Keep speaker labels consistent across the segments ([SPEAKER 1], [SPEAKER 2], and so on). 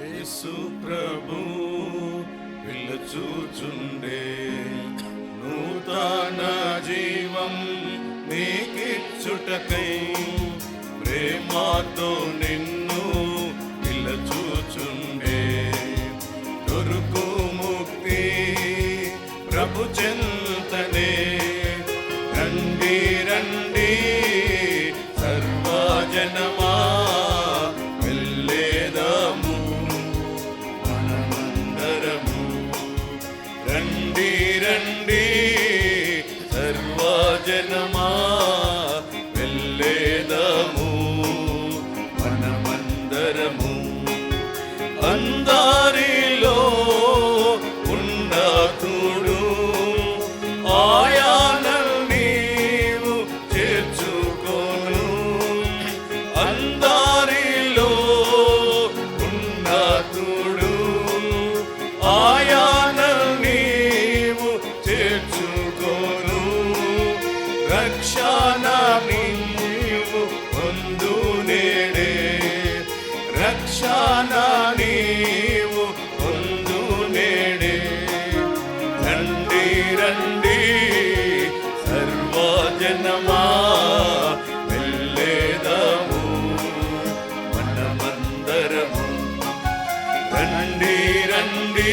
[SPEAKER 1] యేసు ప్రభు పిలుచుచుండే నూతన జీవం నీకిచ్చుటకై ప్రేమతో నిన్ను రండి సర్వజనమా వెళ్ళేదాము? మనమందరము అందరిలో ఉన్నతుడు. ఆయన నీవు చేర్చుకోను. అందరిలో ఉన్నతుడు. ఆయన రక్షణ నీవు పొందు నేడే. రక్షణ నీవు పొందు నేడే. రండి రండి సర్వజనమా వెళ్ళేదాము మనమందరము రండి రండి.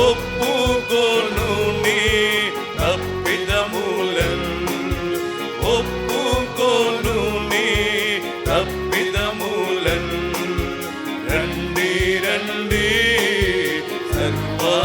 [SPEAKER 1] ఒప్పుకొను నీ తప్పిదములన్. ఒప్పుకొను నీ తప్పిదములన్. రండి రండి సర్వ